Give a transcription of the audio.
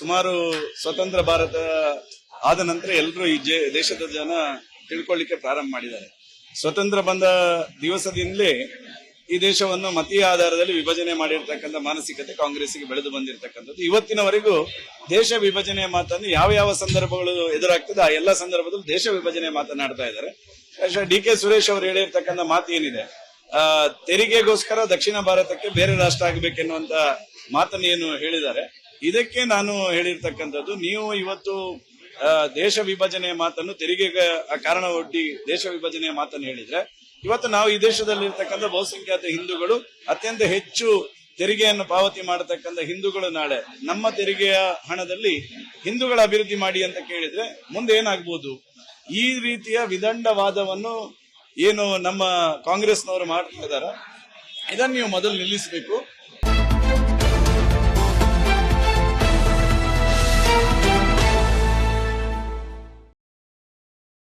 ಸುಮಾರು ಸ್ವತಂತ್ರ ಭಾರತ ಆದ ನಂತರ ಎಲ್ಲರೂ ಈ ದೇಶದ ಜನ ತಿಳ್ಕೊಳ್ಳಿಕ್ಕೆ ಪ್ರಾರಂಭ ಮಾಡಿದ್ದಾರೆ. ಸ್ವತಂತ್ರ ಬಂದ ದಿವಸದಿಂದಲೇ ಈ ದೇಶವನ್ನು ಮತೀಯ ಆಧಾರದಲ್ಲಿ ವಿಭಜನೆ ಮಾಡಿರ್ತಕ್ಕಂಥ ಮಾನಸಿಕತೆ ಕಾಂಗ್ರೆಸ್ಗೆ ಬೆಳೆದು ಬಂದಿರತಕ್ಕಂಥದ್ದು. ಇವತ್ತಿನವರೆಗೂ ದೇಶ ವಿಭಜನೆಯ ಮಾತನ್ನು ಯಾವ ಯಾವ ಸಂದರ್ಭಗಳು ಎದುರಾಗ್ತದೆ, ಆ ಎಲ್ಲ ಸಂದರ್ಭದಲ್ಲೂ ದೇಶ ವಿಭಜನೆ ಮಾತನಾಡ್ತಾ ಇದ್ದಾರೆ. ಡಿ ಕೆ ಸುರೇಶ್ ಅವರು ಹೇಳಿರ್ತಕ್ಕಂಥ ಮಾತು ಏನಿದೆ ತೆರಿಗೆಗೋಸ್ಕರ ದಕ್ಷಿಣ ಭಾರತಕ್ಕೆ ಬೇರೆ ರಾಷ್ಟ್ರ ಆಗಬೇಕೆನ್ನುವಂತ ಮಾತನ್ನು ಏನು ಹೇಳಿದ್ದಾರೆ. ಇದಕ್ಕೆ ನಾನು ಹೇಳಿರ್ತಕ್ಕಂಥದ್ದು, ನೀವು ಇವತ್ತು ದೇಶ ವಿಭಜನೆಯ ಮಾತನ್ನು ತೆರಿಗೆ ಕಾರಣ ಒಡ್ಡಿ ದೇಶ ವಿಭಜನೆಯ ಮಾತನ್ನು ಹೇಳಿದ್ರೆ, ಇವತ್ತು ನಾವು ಈ ದೇಶದಲ್ಲಿ ಇರ್ತಕ್ಕಂಥ ಬಹುಸಂಖ್ಯಾತ ಹಿಂದೂಗಳು ಅತ್ಯಂತ ಹೆಚ್ಚು ತೆರಿಗೆಯನ್ನು ಪಾವತಿ ಮಾಡತಕ್ಕಂಥ ಹಿಂದೂಗಳು ನಾಳೆ. ನಮ್ಮ ತೆರಿಗೆಯ ಹಣದಲ್ಲಿ ಹಿಂದೂಗಳ ಅಭಿವೃದ್ಧಿ ಮಾಡಿ ಅಂತ ಕೇಳಿದ್ರೆ ಮುಂದೆ ಏನಾಗ್ಬೋದು? ಈ ರೀತಿಯ ವಿದಂಡವಾದವನ್ನು ಏನು ನಮ್ಮ ಕಾಂಗ್ರೆಸ್ನವರು ಮಾಡ್ತಾ ಇದಾರ ಇದನ್ನು ನೀವು ಮೊದಲು ನಿಲ್ಲಿಸಬೇಕು.